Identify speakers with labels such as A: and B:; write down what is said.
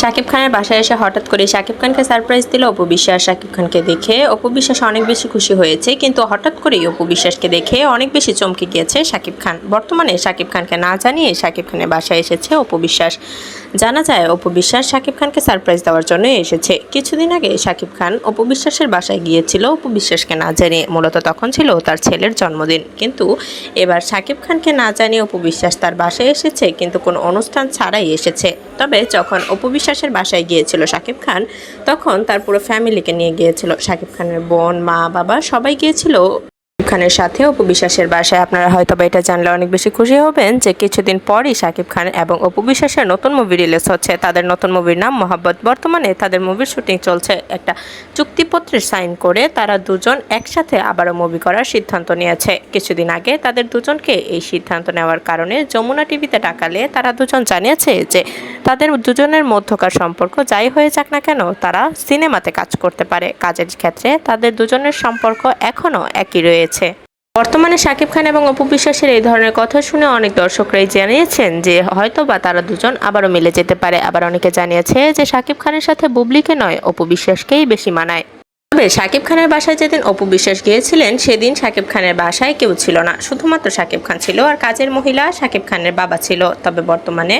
A: শাকিব খানের বাসায় এসে হঠাৎ করে শাকিব খানকে সারপ্রাইজ দিল অপু বিশ্বাস। শাকিব খানকে দেখে অপু বিশ্বাস অনেক বেশি খুশি হয়েছে, কিন্তু হঠাৎ করেই অপু বিশ্বাসকে দেখে অনেক বেশি চমকে গিয়েছে শাকিব খান। বর্তমানে শাকিব খানকে না জানিয়ে শাকিব খানের বাসায় এসেছে অপু বিশ্বাস। জানা যায়, অপু বিশ্বাস শাকিব খানকে সারপ্রাইজ দেওয়ার জন্য এসেছে। কিছুদিন আগে শাকিব খান অপু বিশ্বাসের বাসায় গিয়েছিল। অপু বিশ্বাসকে না জানিয়ে মূলত তখন ছিল তার ছেলের জন্মদিন। কিন্তু এবার শাকিব খানকে না জানিয়ে অপু বিশ্বাস তার বাসায় এসেছে, কিন্তু কোনো অনুষ্ঠান ছাড়াই এসেছে। তবে যখন অপু বিশ্বাসের বাসায় গিয়েছিল শাকিব খান, তখন তার পুরো ফ্যামিলিকে নিয়ে গিয়েছিল। শাকিব খানের বোন, মা, বাবা সবাই গিয়েছিল খানের সাথে অপু বিশ্বাসের বাসায়। আপনারা হয়তো বা এটা জানলে অনেক বেশি খুশি হবেন যে কিছুদিন পরই শাকিব খান এবং অপু বিশ্বাসের নতুন মুভি রিলিজ হচ্ছে। তাদের নতুন মুভির নাম মোহাব্বত। বর্তমানে তাদের মুভির শুটিং চলছে একটা চুক্তিপত্রে সাইন করে তারা দুজন একসাথে আবারও মুভি করার সিদ্ধান্ত নিয়েছে। কিছুদিন আগে তাদের দুজনকে এই সিদ্ধান্ত নেওয়ার কারণে যমুনা টিভিতে ডাকালে তারা দুজন জানিয়েছে যে তাদের দুজনের মধ্যকার সম্পর্ক যাই হয়ে যাক না কেন, তারা সিনেমাতে কাজ করতে পারে। কাজের ক্ষেত্রে তাদের দুজনের সম্পর্ক এখনও একই রয়েছে। বর্তমানে শাকিব খান এবং অপু বিশ্বাসের এই ধরনের কথা শুনে অনেক দর্শকরাই জানিয়েছেন যে হয়তো বা তারা দুজন আবারও মিলে যেতে পারে। আবার অনেকে জানিয়েছে যে শাকিব খানের সাথে বুবলিকে নয়, অপু বিশ্বাসকেই বেশি মানায়। তবে শাকিব খানের বাসায় যেদিন অপু বিশ্বাস গিয়েছিলেন, সেদিন শাকিব খানের বাসায় কেউ ছিল না। শুধুমাত্র শাকিব খান ছিল, আর কাজের মহিলা শাকিব খানের বাবা ছিল। তবে বর্তমানে